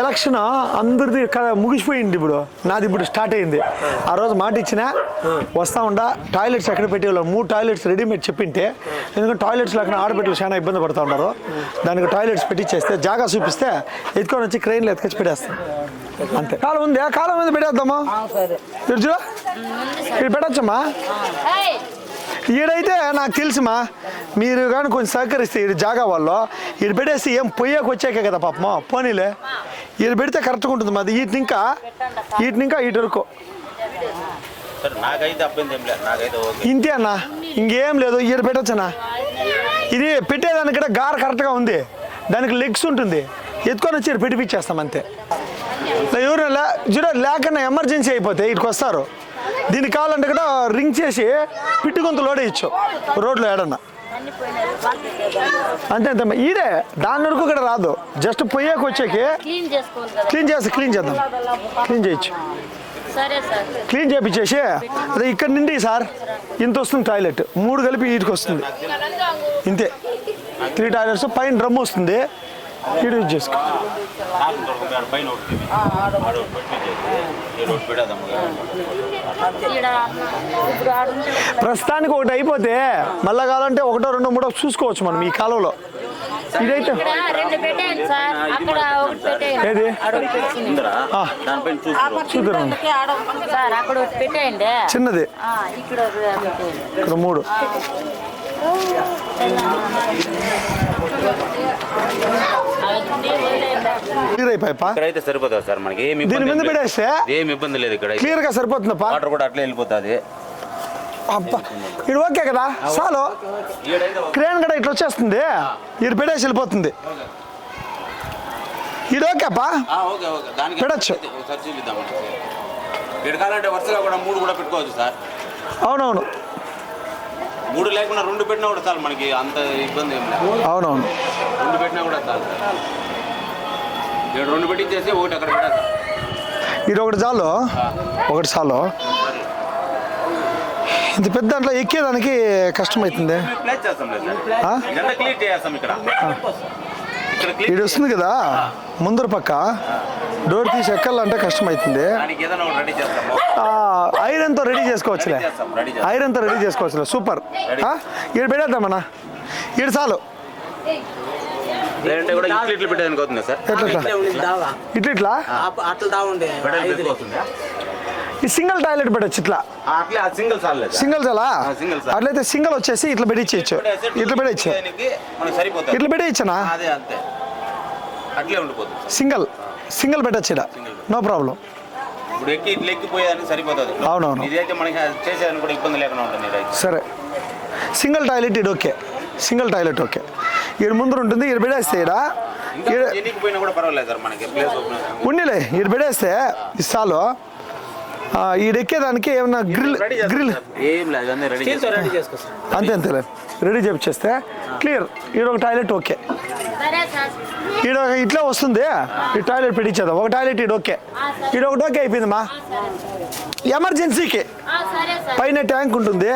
Election అందరిది ముగిసిపోయింది ఇప్పుడు. నాది ఇప్పుడు స్టార్ట్ అయింది. ఆ రోజు మాట ఇచ్చిన వస్తా ఉండా టాయిలెట్స్ ఎక్కడ పెట్టేవాళ్ళు? మూడు టాయిలెట్స్ రెడీమేడ్ చెప్పింటే ఎందుకంటే టాయిలెట్స్ లేకుండా ఆడబిడ్డలు చాలా ఇబ్బంది పడుతూ ఉన్నారు. దానికి టాయిలెట్స్ పెట్టించేస్తే జాగా చూపిస్తే ఎత్తుకొని వచ్చి క్రెయిన్లో ఎత్తుకొచ్చి పెట్టేస్తాం అంతే. కాలం ఉంది. కాలం మీద పెట్టేద్దామా? చూడు ఇక్కడ పెట్టచ్చమ్మా? ఈడైతే నాకు తెలుసుమా మీరు కానీ కొంచెం సహకరిస్తే ఈడు జాగా వాళ్ళు ఈడు పెట్టేసి ఏం పొయ్యకు వచ్చాకే కదా పాపమా పోనీలే. ఈడు పెడితే కరెక్ట్గా ఉంటుంది మాది. వీటిని ఇంకా వీటిని ఇంకా ఇటు వరకు. ఇంతే అన్న. ఇంకేం లేదు. ఈడ పెట్టచ్చన్నా. ఇది పెట్టేదానికి కూడా గార కరెక్ట్గా ఉంది. దానికి లెగ్స్ ఉంటుంది. ఎత్తుకొని వచ్చి పెట్టిపిచ్చేస్తాం అంతే. ఎవరు లే చూడ లేకుండా ఎమర్జెన్సీ అయిపోతే ఇటుకు వస్తారు. దీనికి కావాలంటే కూడా రింగ్ చేసి పిట్టు గొంతు లోడేయచ్చు. రోడ్లో ఏడన్నా. అంతే అంతే ఈడే దాని వరకు కూడా రాదు. జస్ట్ పొయ్యాకు వచ్చాకి క్లీన్ చేసి క్లీన్ చేద్దాం. క్లీన్ చేయొచ్చు. క్లీన్ చేయించేసి అదే ఇక్కడ నుండి సార్ ఇంత వస్తుంది టాయిలెట్. మూడు కలిపి వీటికి వస్తుంది. ఇంతే. త్రీ టాయిలెట్స్ పైన డ్రమ్ వస్తుంది. యూజ్ చేసుకో ప్రస్తుతానికి ఒకటి అయిపోతే మళ్ళా కావాలంటే ఒకటో రెండో మూడో చూసుకోవచ్చు మనం ఈ కాలంలో. ఇదైతే ఇక్కడ ఏది? చూద్దాం. చిన్నది. ఆ, ఇక్కడ ఇక్కడ మూడు. క్లియర్ అయిపోయా ఇక్కడైతే సరిపోతుంది సార్ మనకి. ఏమి దీని మీద ఏం లేదు. పెట్టేస్తే? ఏం ఇబ్బంది లేదు ఇక్కడ క్లియర్గా సరిపోతుందప్పా వాటర్ కూడా అట్లే వెళ్ళిపోతుంది. అబ్బా ఇది ఓకే కదా? చాలు. క్రేన్ కూడా ఇట్లా వచ్చేస్తుంది. ఇది పెట్టేసి వెళ్ళిపోతుంది. ఇది ఓకే పెట్టొచ్చు. అయితే ఒకసారి చూపిద్దాం ఇక్కడ కావాలంటే వరుసగా కూడా మూడు కూడా పెట్టుకోవచ్చు సార్. అవునవును. మూడు లేకుండా రెండు పెట్టినా కూడా చాలు మనకి అంత ఇబ్బంది ఏం లేదు. అవునవును. రెండు పెట్టినా కూడా చాలు. ఇక్కడ రెండు పెట్టించేసి ఒకటి అక్కడ పెట్టేస్తాం. ఇది ఒకటి చాలు? ఒకటి చాలు? ఇంత పెద్ద దాంట్లో ఎక్కేదానికి కష్టమవుతుంది ప్లేస్ చేస్తాం లేదు ఆ? సార్ ఇదంతా క్లియర్ చేస్తాం ఇక్కడ. వస్తుంది కదా? ముందర పక్క? డోర్ తీసి ఎక్కాలంటే కష్టమవుతుంది దానికి ఏదైనా ఒకటి రెడీ చేస్తాము ఆ, ఐరన్తో రెడీ చేసుకోవచ్చులే. రెడీ చేస్తాం రెడీ చేస్తాం. ఐరన్తో రెడీ చేసుకోవచ్చులే సూపర్. ఆ? ఈడ పెట్టేద్దామన్నా ఈడ చాలు. ఇట్లు ఇట్లు ఈ సింగిల్ టాయిలెట్ పెట్టచ్చు ఇట్లా. అట్లే ఆ సింగిల్ సార్ లేదు? సింగిల్ చాలా. అట్లయితే సింగిల్ వచ్చేసి ఇట్లా పెట్టించచ్చు ఇట్లా పెట్టచ్చు ఇట్లా పెట్టించనా అదే అంతే. అట్లే ఉండిపోతుంది సింగిల్. సింగిల్ పెట్టచ్చు ఇక్కడ నో ప్రాబ్లం. ఇప్పుడు ఎక్కి ఇట్లా ఎక్కిపోయేదానికి సరిపోతుంది. అవునవును. ఇదైతే మనకి చేసేదానికి కూడా ఇబ్బంది లేకుండా ఉంటుంది ఇదైతే సరే. సింగిల్ టాయిలెట్ ఇది ఓకే. Single toilet okay. ఈడ ముందర ఉంటుంది ఈడ పెడేస్తే ఈడ ఇంకా ఈడ ఎన్నికి పోయినా కూడా పర్వాలేదు సార్ మనకి ప్లేస్ ఓపెన్ ఉన్నిలే ఈడ పెడేస్తే ఇస్తాలు ఈడ ఎక్కేదానికి ఏమన్నా గ్రిల్ రెడీ గ్రిల్ ఏం లేదు అన్నీ రెడీ అంతే అంతేలే. రెడీ చేపిచ్చేస్తే క్లియర్ ఈడ ఒక టాయిలెట్ ఓకే. ఈడ ఇట్లా వస్తుంది. ఈ టాయిలెట్ పెట్టించేద్దాం ఒక టాయిలెట్ ఈడ ఓకే. ఈడ ఒకటి ఓకే అయిపోయిందమ్మా ఎమర్జెన్సీకి పైన ట్యాంక్ ఉంటుంది.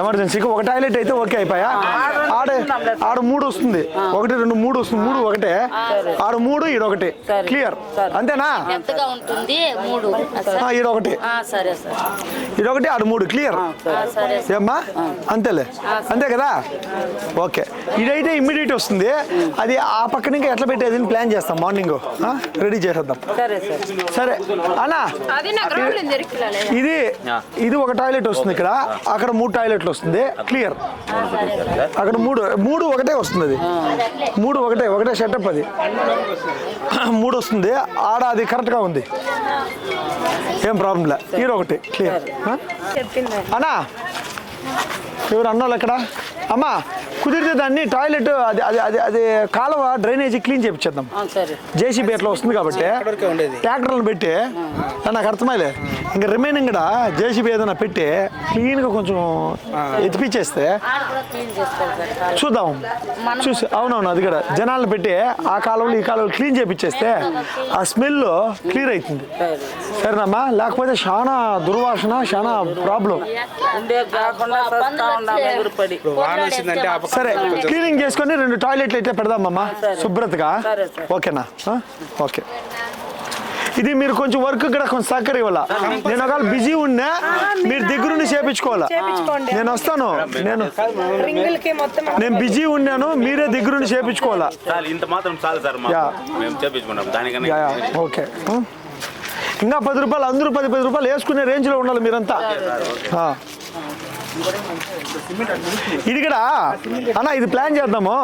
ఎమర్జెన్సీకి ఒక టాయిలెట్ అయితే ఓకే అయిపోయా? ఆడ ఆడ మూడు వస్తుంది. ఒకటి రెండు మూడు వస్తుంది. మూడు ఒకటే. ఆడ మూడు ఈడ ఒకటి. క్లియర్ అంతేనా? పెద్దగా ఉంటుంది? మూడు. ఆ, ఆ, సరే. ఈడ ఒకటి. ఆ, సరే సార్. ఈడ ఒకటి ఆడ మూడు. క్లియర్ ఆ, సరే సార్. ఏమ్మా? అంతేలే. అంతే కదా? ఓకే ఇదైతే ఇమ్మీడియట్ వస్తుంది. అది ఆ పక్కన ఇంకా ఎట్లా పెట్టేది అని ప్లాన్ చేస్తాం. మార్నింగ్ రెడీ చేసేద్దాం. సరే సార్. సరే. అన్నా ఇది ఇది ఒక టాయిలెట్ వస్తుంది ఇక్కడ. అక్కడ మూడు టాయిలెట్లు వస్తుంది. క్లియర్ అక్కడ మూడు మూడు ఒకటే వస్తుంది అది. మూడు ఒకటే ఒకటే సెటప్ అది. మూడు వస్తుంది. ఆడ అది కరెక్ట్గా ఉంది. ఏం ప్రాబ్లం లే. ఈడ ఒకటి. క్లియర్ అన్నా ఎవరు అన్నోళ్ళు ఎక్కడ? అమ్మా కుదిరితే దాన్ని టాయిలెట్ అది అది అది అది కాలువ డ్రైనేజీ క్లీన్ చేయించేద్దాం సరే. జేసీబీ అట్లా వస్తుంది కాబట్టి ట్రాక్టర్లను పెట్టి నాకు అర్థమైలే. ఇంకా రిమైనింగ్ కూడా జేసీబీ ఏదైనా పెట్టి క్లీన్గా కొంచెం కాలు. చూద్దాం. చూసి అవునవును అది కూడా. జనాలను పెట్టి ఆ కాలంలో ఈ కాలంలో క్లీన్ చేపించేస్తే ఆ స్మెల్ క్లియర్ అవుతుంది. సరేనమ్మా లేకపోతే చాలా దుర్వాసన చాలా ప్రాబ్లం. సరే క్లీనింగ్ చేసుకొని రెండు టాయిలెట్లు అయితే పెడదామమ్మా శుభ్రతగా. సరే, సరే. ఓకేనా? ఓకే. ఇది మీరు కొంచెం వర్క్ కూడా కొంచెం సహకరి ఇవ్వాల? నేను ఒకవేళ బిజీ ఉన్నా మీరు దగ్గరుండి చేపించుకోవాలా? నేను వస్తాను. నేను రింగులకి మొత్తం నేను బిజీ ఉన్నాను మీరే దగ్గరుండి చేపించుకోవాలా? ఇంత మాత్రం చాలు సార్ ఓకే? ఇంకా పది రూపాయలు అందరూ పది పది రూపాయలు వేసుకునే రేంజ్లో ఉండాలి మీరంతా. ఆ. ఇది కూడా అన్న ఇది ప్లాన్ చేద్దాము.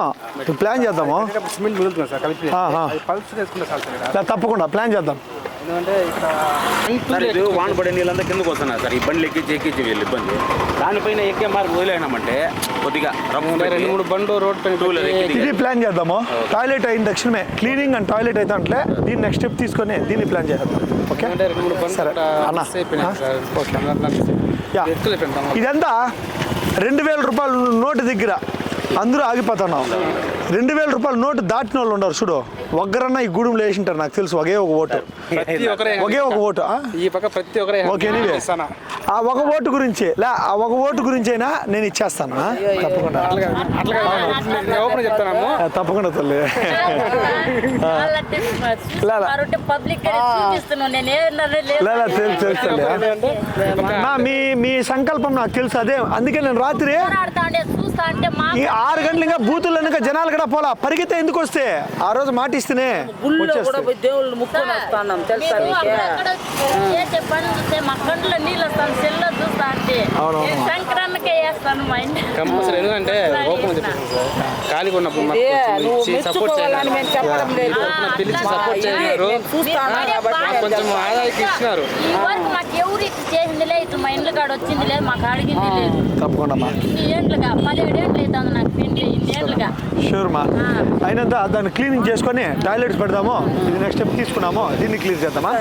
ఇది ప్లాన్ చేద్దాము. సిమెంట్ మిగులుతుంది సార్ ఇక్కడ తప్పకుండా ప్లాన్ చేద్దాం. ఎందుకంటే ఇక్కడ వాన పడే నీళ్ళంతా కిందకు వస్తున్నాయి సార్. ఈ బండ్లు ఎక్కించి ఎక్కించి వీళ్ళు ఇబ్బంది. దానిపైన ఎక్కే మార్గం వదిలేనామంటే కొద్దిగా రెండు మూడు బండ్లు రోడ్ పైన ఇది ప్లాన్ చేద్దాము. టాయిలెట్ అయిన తక్షణమే క్లీనింగ్ అండ్ టాయిలెట్ అయితే అంటే దీన్ని నెక్స్ట్ స్టెప్ తీసుకొని దీన్ని ప్లాన్ చేద్దాం. ఓకే అంటే రెండు మూడు బండ్లు సరే. ఇక్కడ అన్న. ఓకే ఇదంతా రెండు వేల రూపాయల నోటు దగ్గర. అందరూ ఆగిపోతున్నాం రెండు వేల రూపాయల నోటు దాటిన వాళ్ళు ఉండరు చూడు. ఒక్కరన్నా ఈ గూడెంలో వేసింటారు నాకు తెలుసు. ఒకే ఒక ఓటు. ప్రతి ఒక్కరే ఒకే ఒక ఓటు ఆ? ఈ పక్క ప్రతి ఒక్కరే ఓకే ఆ ఒక ఓటు గురించి లే ఆ ఒక ఓటు గురించి అయినా నేను ఇచ్చేస్తాను? తప్పకుండా. తప్పకుండా తల్లి. పబ్లిక్ చూపిస్తున్నాను నేను ఏమన్నా లేదు లేదా తెలుసు మీ మీ సంకల్పం నాకు తెలుసు అదే. అందుకే నేను రాత్రి ఆరు గంటలు ఇంకా బూతుల్లో ఇంకా జనాలు కూడా పోలా. పరిగెత్తే ఎందుకు వస్తే? ఆ రోజు మాట ఇస్తేనే మా కంపల్సరీ ఎందుకంటే ఓపెన్ ఖాళీగా ఉన్నప్పుడు సపోర్ట్ పిలిచి సపోర్ట్ కొంచెం ఆదాయకి ఇచ్చినారు. మాకు ఎవరు ఇంట్లో కాడ వచ్చింది లేదు మాకు అడిగింది లేదు. తప్పకుండా మా ఇన్ని ఏంట్లుగా పదిహేడు ఏంట్లు అవుతుంది నాకు పెండ్లి ఇన్ని ఏంట్లుగా షూర్ మా అయినంత దాన్ని క్లీనింగ్ చేసుకొని టాయిలెట్స్ పెడదాము. ఇది నెక్స్ట్ స్టెప్ తీసుకున్నాము. దీన్ని క్లీన్ చేద్దామా?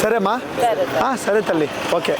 సరేమ్మా ఆ, సరే తల్లి. ఓకే.